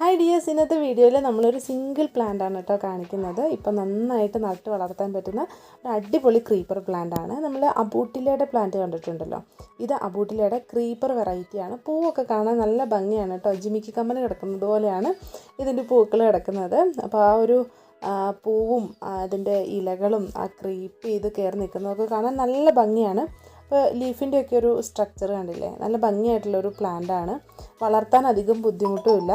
Hi dears ഇന്നത്തെ വീഡിയോയിൽ നമ്മളൊരു സിംഗിൾ പ്ലാന്റ് ആണ് കേട്ടോ കാണിക്കുന്നത്. ഇപ്പം നന്നായിട്ട് നട്ട് വളർത്താൻ പറ്റുന്ന ഒരു അടിപൊളി ക്രീപ്പർ പ്ലാന്റ് ആണ്. നമ്മൾ അബൂട്ടിലയുടെ പ്ലാന്റ് കണ്ടിട്ടുണ്ടല്ലോ. ഇത് അബൂട്ടിലയുടെ ക്രീപ്പർ വെറൈറ്റിയാണ് പൂവൊക്കെ കാണാൻ നല്ല ഭംഗിയാണ് കേട്ടോ ജിമിക്ക് കമ്മൽ കിടക്കുന്നത് പോലെയാണ് ഇതിന്റെ പൂക്കൾ കിടക്കുന്നത്. അപ്പോൾ ആ ഒരു പൂവും അതിന്റെ ഇലകളും ആ ക്രീപ്പ് ചെയ്ത് കയറി നിൽക്കുന്നതൊക്കെ കാണാൻ നല്ല ഭംഗിയാണ്. അപ്പോൾ ലീഫിന്റെ ഒക്കെ ഒരു സ്ട്രക്ചർ കണ്ടില്ലേ? നല്ല ഭംഗിയായിട്ടുള്ള ഒരു പ്ലാന്റ് ആണ്. വളർത്താൻ അധികം ബുദ്ധിമുട്ടുമില്ല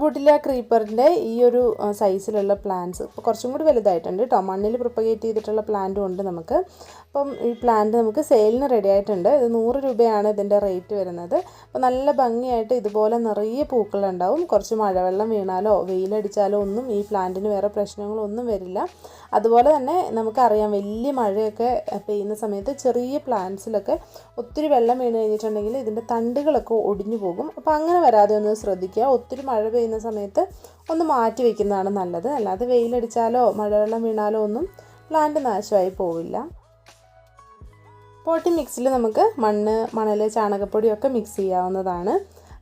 ബോട്ടിലെ ക്രീപ്പറിന്റെ ഈ ഒരു സൈസിലുള്ള പ്ലാന്റ്സ് ഇപ്പോൾ കുറച്ചും കൂടി വലുതായിട്ടുണ്ട് കേട്ടോ മണ്ണിൽ പ്രൊപ്പഗേറ്റ് ചെയ്തിട്ടുള്ള പ്ലാന്റും ഉണ്ട് നമുക്ക്. അപ്പം ഈ പ്ലാന്റ് നമുക്ക് സെയിലിന് റെഡി ആയിട്ടുണ്ട്. ഇത് നൂറ് രൂപയാണ് ഇതിന്റെ റേറ്റ് വരുന്നത്. അപ്പോൾ നല്ല ഭംഗിയായിട്ട് ഇതുപോലെ നിറയെ പൂക്കളുണ്ടാവും. കുറച്ച് മഴവെള്ളം വീണാലോ വെയിലടിച്ചാലോ ഒന്നും ഈ പ്ലാന്റിന് വേറെ പ്രശ്നങ്ങളൊന്നും വരില്ല. അതുപോലെ തന്നെ നമുക്കറിയാം വലിയ മഴയൊക്കെ പെയ്യുന്ന സമയത്ത് ചെറിയ പ്ലാന്റ്സിലൊക്കെ ഒത്തിരി വെള്ളം വീണ് കഴിഞ്ഞിട്ടുണ്ടെങ്കിൽ ഇതിന്റെ തണ്ടുകളൊക്കെ ഒടിഞ്ഞു പോകും. അപ്പോൾ അങ്ങനെ വരാതെ ഒന്ന് ശ്രദ്ധിക്കുക. ഒത്തിരി മഴ പെയ്യുന്ന സമയത്ത് ഒന്ന് മാറ്റി വയ്ക്കുന്നതാണ് നല്ലത്. അല്ലാതെ വെയിലടിച്ചാലോ മഴവെള്ളം വീണാലോ ഒന്നും പ്ലാന്റ് നാശമായി പോവില്ല. പോട്ടി മിക്സിൽ നമുക്ക് മണ്ണ് മണൽ ചാണകപ്പൊടിയൊക്കെ മിക്സ് ചെയ്യാവുന്നതാണ്.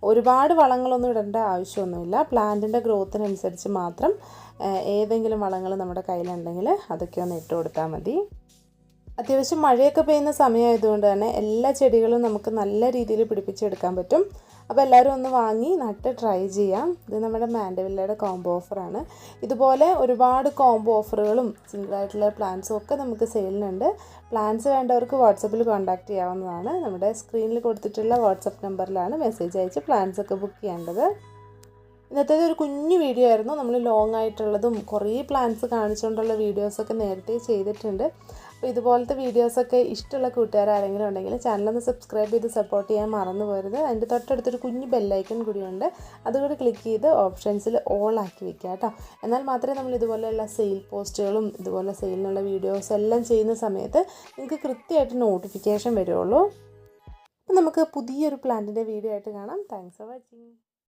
ഒരുപാട് വളങ്ങളൊന്നും ഇടേണ്ട ആവശ്യമൊന്നുമില്ല. പ്ലാന്റിന്റെ ഗ്രോത്തിനനുസരിച്ച് മാത്രം ഏതെങ്കിലും വളങ്ങൾ നമ്മുടെ കയ്യിലുണ്ടെങ്കിൽ അതൊക്കെ ഒന്ന് ഇട്ട് കൊടുത്താൽ മതി. അത്യാവശ്യം മഴയൊക്കെ പെയ്യുന്ന സമയമായതുകൊണ്ട് തന്നെ എല്ലാ ചെടികളും നമുക്ക് നല്ല രീതിയിൽ പിടിപ്പിച്ചെടുക്കാൻ പറ്റും. അപ്പോൾ എല്ലാവരും ഒന്ന് വാങ്ങി നട്ട് ട്രൈ ചെയ്യാം. ഇത് നമ്മുടെ മാൻഡവില്ലയുടെ കോംബോ ഓഫറാണ് ഇതുപോലെ ഒരുപാട് കോംബോ ഓഫറുകളും സിംഗിളായിട്ടുള്ള പ്ലാൻസും ഒക്കെ നമുക്ക് സെയിലിനുണ്ട് പ്ലാൻസ് വേണ്ടവർക്ക് വാട്സപ്പിൽ കോൺടാക്റ്റ് ചെയ്യാവുന്നതാണ്. നമ്മുടെ സ്ക്രീനിൽ കൊടുത്തിട്ടുള്ള വാട്സപ്പ് നമ്പറിലാണ് മെസ്സേജ് അയച്ച് പ്ലാൻസ് ഒക്കെ ബുക്ക് ചെയ്യേണ്ടത്. ഇന്നത്തേത് ഒരു കുഞ്ഞു വീഡിയോ ആയിരുന്നു. നമ്മൾ ലോങ് ആയിട്ടുള്ളതും കുറേ പ്ലാൻസ് കാണിച്ചുകൊണ്ടുള്ള വീഡിയോസൊക്കെ നേരത്തെ ചെയ്തിട്ടുണ്ട്. അപ്പോൾ ഇതുപോലത്തെ വീഡിയോസൊക്കെ ഇഷ്ടമുള്ള കൂട്ടുകാർ ആരെങ്കിലും ഉണ്ടെങ്കിൽ ചാനലൊന്ന് സബ്സ്ക്രൈബ് ചെയ്ത് സപ്പോർട്ട് ചെയ്യാൻ മറന്നു പോരുത്. അതിന്റെ തൊട്ടടുത്തൊരു കുഞ്ഞു ബെല്ലൈക്കൺ കൂടിയുണ്ട്. അതുകൂടി ക്ലിക്ക് ചെയ്ത് ഓപ്ഷൻസിൽ ഓൾ ആക്കി വെക്കുക കേട്ടോ. എന്നാൽ മാത്രമേ നമ്മൾ ഇതുപോലെയുള്ള സെയിൽ പോസ്റ്റുകളും ഇതുപോലെ സെയിലിനുള്ള വീഡിയോസ് എല്ലാം ചെയ്യുന്ന സമയത്ത് നിങ്ങൾക്ക് കൃത്യമായിട്ട് നോട്ടിഫിക്കേഷൻ വരുള്ളൂ. നമുക്ക് പുതിയൊരു പ്ലാന്റിന്റെ വീഡിയോ ആയിട്ട് കാണാം. Thanks for watching